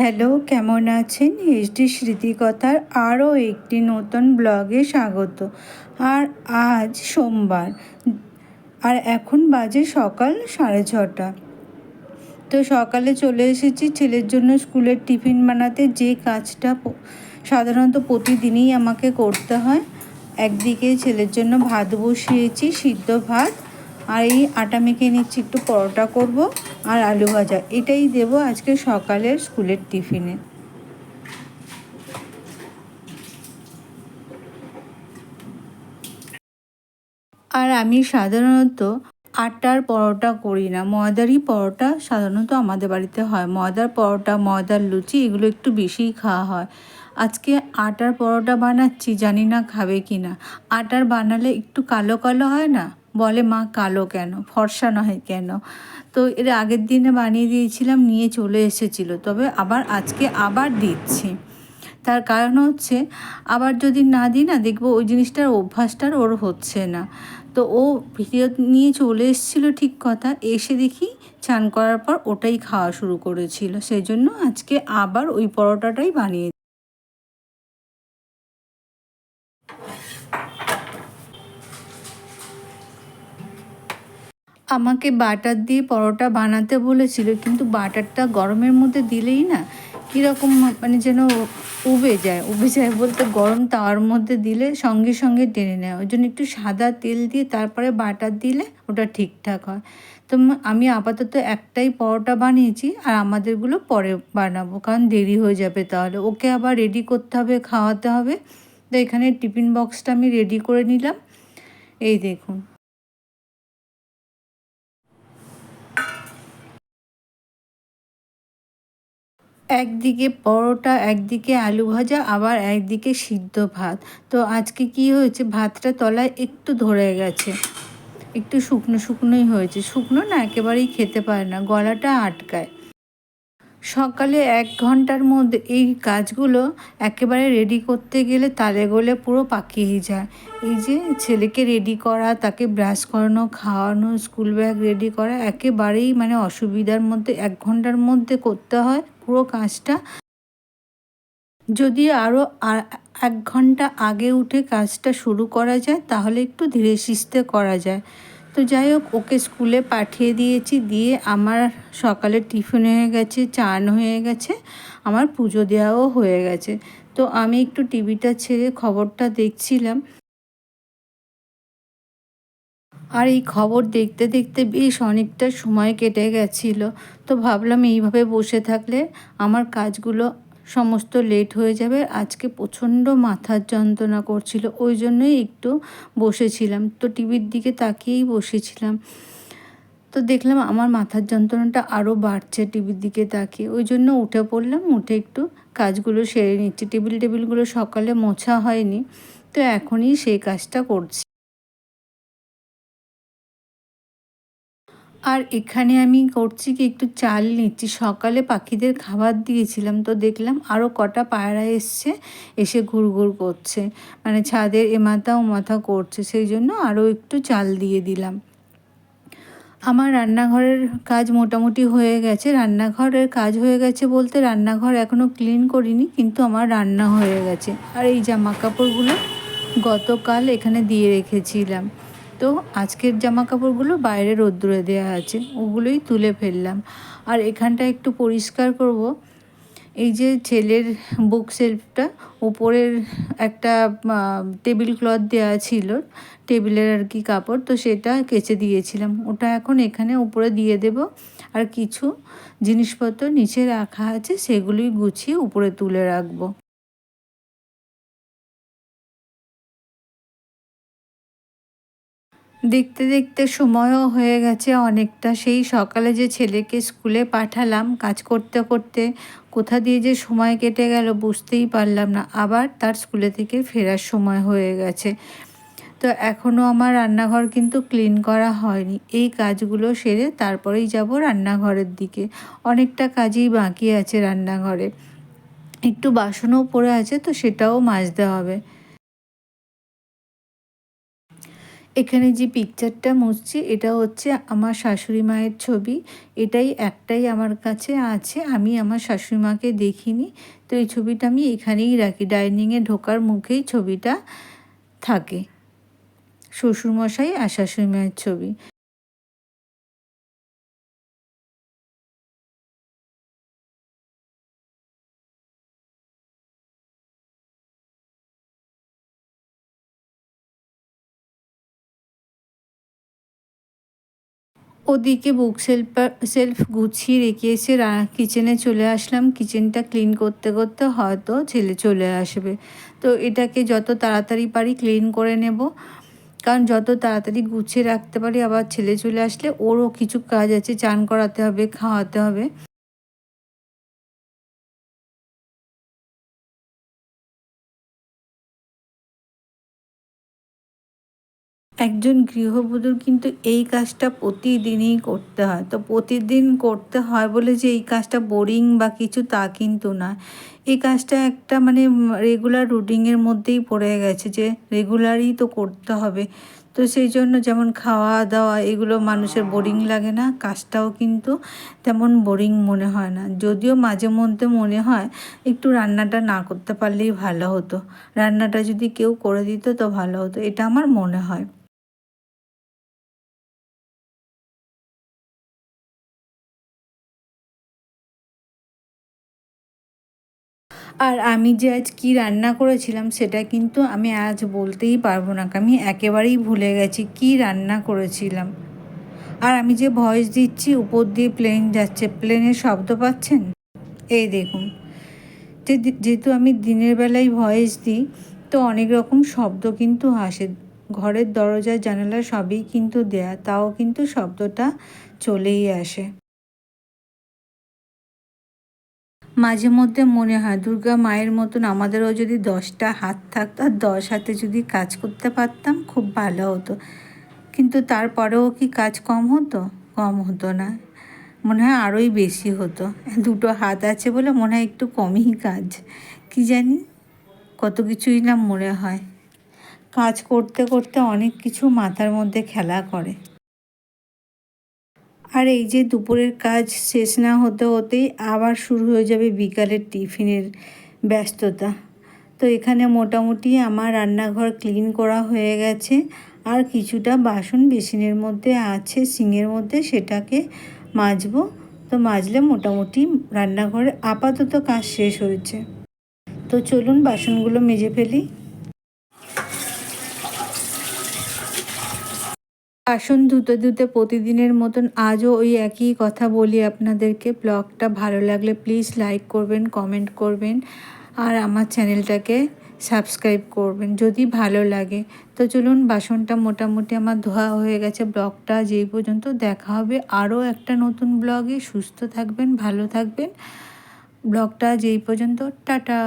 Hello, কেমন আছেন? HD স্মৃতিকথার আরও একটি নতুন ব্লগে স্বাগত। আর আজ সোমবার, আর এখন বাজে সকাল সাড়ে ছটা। তো সকালে চলে এসেছি ছেলের জন্য স্কুলের টিফিন বানাতে। যে কাজটা সাধারণত প্রতিদিনই আমাকে করতে হয়। একদিকে ছেলের জন্য ভাত বসিয়েছি, সিদ্ধ ভাত। আর এই আটা মেখে নিচ্ছি, একটু পরোটা করব। আর আলু ভাজা, এটাই দেব আজকে সকালের স্কুলের টিফিনে। আর আমি সাধারণত আটার পরোটা করি না, ময়দারই পরোটা সাধারণত আমাদের বাড়িতে হয়। ময়দার পরোটা, ময়দার লুচি, এগুলো একটু বেশিই খাওয়া হয়। আজকে আটার পরোটা বানাচ্ছি, জানি না খাবে কি না আটার বানালে একটু কালো কালো হয় না? বলে, মা, কালো কেন? ফর্সা নয় কেন? তো এর আগের দিনে বানিয়ে দিয়েছিলাম, নিয়ে চলে এসেছিল। তবে আবার আজকে আবার দিচ্ছি। তার কারণ হচ্ছে, আবার যদি না দিই না, দেখব ওই জিনিসটার অভ্যাসটার ওর হচ্ছে না। তো ও ভিডিও নিয়ে চলে এসেছিল ঠিক কথা, এসে দেখি চান করার পর ওটাই খাওয়া শুরু করেছিল। সেই জন্য আজকে আবার ওই পরোটাটাই বানিয়ে আমাকে বাটার দিয়ে পরোটা বানাতে বলেছিল, কিন্তু বাটারটা গরমের মধ্যে দিলেই না? কীরকম মানে যেন উবে যায় উবে যায় বলতে গরম তাওয়ার মধ্যে দিলে সঙ্গে সঙ্গে টেনে নেয়। ওই জন্য একটু সাদা তেল দিয়ে তারপরে বাটার দিলে ওটা ঠিকঠাক হয়। তো আমি আপাতত একটাই পরোটা বানিয়েছি আর আমাদেরগুলো পরে বানাবো, কারণ দেরি হয়ে যাবে তাহলে। ওকে আবার রেডি করতে হবে, খাওয়াতে হবে। তো এখানে টিফিন বক্সটা আমি রেডি করে নিলাম। এই দেখুন। একদিকে পরোটা, একদিকে আলু ভাজা, আবার একদিকে সিদ্ধ ভাত। তো আজকে কি হয়েছে? ভাতটা তলায় একটু ধরে গেছে। একটু শুকনো শুকনোই হয়েছে। শুকনো না, একেবারেই খেতে পারে না, গলাটা আটকায়। সকালে এক ঘণ্টার মধ্যে এই কাজগুলো একেবারে রেডি করতে গেলে তালে গলে পুরো পাকিয়ে যায়। এই যে ছেলেকে রেডি করা, তাকে ব্রাশ করানো, খাওয়ানো স্কুল ব্যাগ রেডি করা, একেবারেই মানে অসুবিধার মধ্যে, এক ঘণ্টার মধ্যে করতে হয়। পুরো কাজটা। যদি আরও এক ঘণ্টা আগে উঠে কাজটা শুরু করা যায়, তাহলে একটু ধীরে সিস্তে করা যায়। তো যাই হোক, ওকে স্কুলে পাঠিয়ে দিয়েছি, দিয়ে আমার সকালে টিফিন হয়ে গেছে, চান হয়ে গেছে, আমার পুজো দেওয়াও হয়ে গেছে। তো আমি একটু টিভিটা ছেড়ে খবরটা দেখছিলাম। আর এই খবর দেখতে দেখতে বেশ অনেকটা সময় কেটে গেছিল। তো ভাবলাম এইভাবে বসে থাকলে আমার কাজগুলো সমস্ত লেট হয়ে যাবে। আজকে প্রচণ্ড মাথার যন্ত্রণা করছিল, ওই জন্যই একটু বসেছিলাম। তো টিভির দিকে তাকিয়েই বসেছিলাম। তো দেখলাম আমার মাথার যন্ত্রণাটা আরও বাড়ছে টিভির দিকে তাকিয়ে। ওই জন্য উঠে পড়লাম, উঠে একটু কাজগুলো সেরে নিচ্ছি। টেবিল টেবিলগুলো সকালে মোছা হয়নি, তো এখনই সেই কাজটা করছি। আর এখানে আমি করছি কি, একটু চাল নিচ্ছি। সকালে পাখিদের খাবার দিয়েছিলাম তো দেখলাম আরও কটা পায়রা এসছে, এসে ঘুরঘুর করছে। মানে ছাদের এ মাথা ও মাথা করছে, সেই জন্য আরও একটু চাল দিয়ে দিলাম। আমার রান্নাঘরের কাজ মোটামুটি হয়ে গেছে। রান্নাঘরের কাজ হয়ে গেছে বলতে রান্নাঘর এখনও ক্লিন করিনি, কিন্তু আমার রান্না হয়ে গেছে। আর এই জামা কাপড়গুলো গতকাল এখানে দিয়ে রেখেছিলাম। তো আজকের জামা কাপড়গুলো বাইরে রোদ্দুরে দেওয়া আছে, ওগুলোই তুলে ফেললাম। আর এখানটা একটু পরিষ্কার করব। এই যে ছেলের বুক সেলফটা উপরের একটা টেবিল ক্লথ দেওয়া ছিল টেবিলের আর কি কাপড়, তো সেটা কেচে দিয়েছিলাম। ওটা এখন এখানে উপরে দিয়ে দেব। আর কিছু জিনিসপত্র নিচে রাখা আছে, সেগুলোই গুছিয়ে উপরে তুলে রাখব। দেখতে দেখতে সময়ও হয়ে গেছে অনেকটা। সেই সকালে যে ছেলেকে স্কুলে পাঠালাম, কাজ করতে করতে কোথা দিয়ে যে সময় কেটে গেল বুঝতেই পারলাম না। আবার তার স্কুলে থেকে ফেরার সময় হয়ে গেছে। তো এখনও আমার রান্নাঘর কিন্তু ক্লিন করা হয়নি। এই কাজগুলো সেরে তারপরেই যাব রান্নাঘরের দিকে। অনেকটা কাজই বাকি আছে রান্নাঘরে। একটু বাসনও পড়ে আছে, তো সেটাও মাজতে হবে। এখানে যে পিকচারটা মুছছি, এটা হচ্ছে আমার শাশুড়ি মায়ের ছবি। এটাই একটাই আমার কাছে আছে, আমি আমার শাশুড়ি মাকে দেখিনি। তো এই ছবিটা আমি এখানেই রাখি ডাইনিংয়ে ঢোকার মুখেই ছবিটা থাকে। শ্বশুরমশাই আর শাশুড়ি মায়ের ছবি। ওদিকে বুক সেলফ সেলফ গুছিয়ে রেখে এসে কিচেনে চলে আসলাম। কিচেনটা ক্লিন করতে করতে হয়তো ছেলে চলে আসবে। তো এটাকে যত তাড়াতাড়ি পারি ক্লিন করে নেব। কারণ যত তাড়াতাড়ি গুছিয়ে রাখতে পারি, আবার ছেলে চলে আসলে ওরও কিছু কাজ আছে, চান করাতে হবে, খাওয়াতে হবে। একজন গৃহবধূর কিন্তু এই কাজটা প্রতিদিনই করতে হয়। তো প্রতিদিন করতে হয় বলে যে এই কাজটা বোরিং বা কিছু তা কিন্তু না। এই কাজটা একটা মানে রেগুলার রুটিনের মধ্যেই পড়ে গেছে যে রেগুলারই তো করতে হবে। তো সেই জন্য যেমন খাওয়া দাওয়া এগুলো মানুষের বোরিং লাগে না, কাজটাও কিন্তু তেমন বোরিং মনে হয় না। যদিও মাঝে মধ্যে মনে হয় একটু রান্নাটা না করতে পারলেই ভালো হতো। রান্নাটা যদি কেউ করে দিত তো ভালো হতো, এটা আমার মনে হয়। আর আমি যে আজ কি রান্না করেছিলাম সেটা কিন্তু আমি আজ বলতেই পারব না আমি একেবারেই ভুলে গেছি কি রান্না করেছিলাম। আর আমি যে ভয়েস দিচ্ছি, উপর দিয়ে প্লেন যাচ্ছে প্লেনের শব্দ পাচ্ছেন? এই দেখুন, যে যেহেতু আমি দিনের বেলায় ভয়েস দিই, তো অনেক রকম শব্দ কিন্তু আসে। ঘরের দরজা জানালা সবই কিন্তু দেয়া, তাও কিন্তু শব্দটা চলেই আসে। মাঝে মধ্যে মনে হয়, দুর্গা মায়ের মতন আমাদেরও যদি দশটা হাত থাকতো, আর দশ হাতে যদি কাজ করতে পারতাম, খুব ভালো হতো। কিন্তু তারপরেও কি কাজ কম হতো? কম হতো না। মনে হয় আরোই বেশি হতো। দুটো হাত আছে বলে মনে হয় একটু কমই কাজ। কি জানি? কত কিছুই না মনে হয়। কাজ করতে করতে অনেক কিছু মাথার মধ্যে খেলা করে। আর এই যে দুপুরের কাজ শেষ না হতে হতেই আবার শুরু হয়ে যাবে বিকালের টিফিনের ব্যস্ততা। তো এখানে মোটামুটি আমার রান্নাঘর ক্লিন করা হয়ে গেছে। আর কিছুটা বাসন বেসিনের মধ্যে আছে সিঙের মধ্যে সেটাকে মাজবো। তো মাজলে মোটামুটি রান্নাঘরে আপাতত কাজ শেষ হয়েছে। তো চলুন বাসনগুলো মেজে ফেলি। বাসন ধুতে ধুতে প্রতিদিনের মতন আজও ওই একই কথা বলি আপনাদেরকে। ব্লগটা ভালো লাগলে প্লিজ লাইক করবেন কমেন্ট করবেন, আর আমার চ্যানেলটাকে সাবস্ক্রাইব করবেন যদি ভালো লাগে। তো চলুন বাসনটা মোটামুটি আমার ধোয়া হয়ে গেছে, ব্লগটা যেই পর্যন্ত। দেখা হবে আরও একটা নতুন ব্লগে। সুস্থ থাকবেন, ভালো থাকবেন। ব্লগটা যেই পর্যন্ত। টাটা।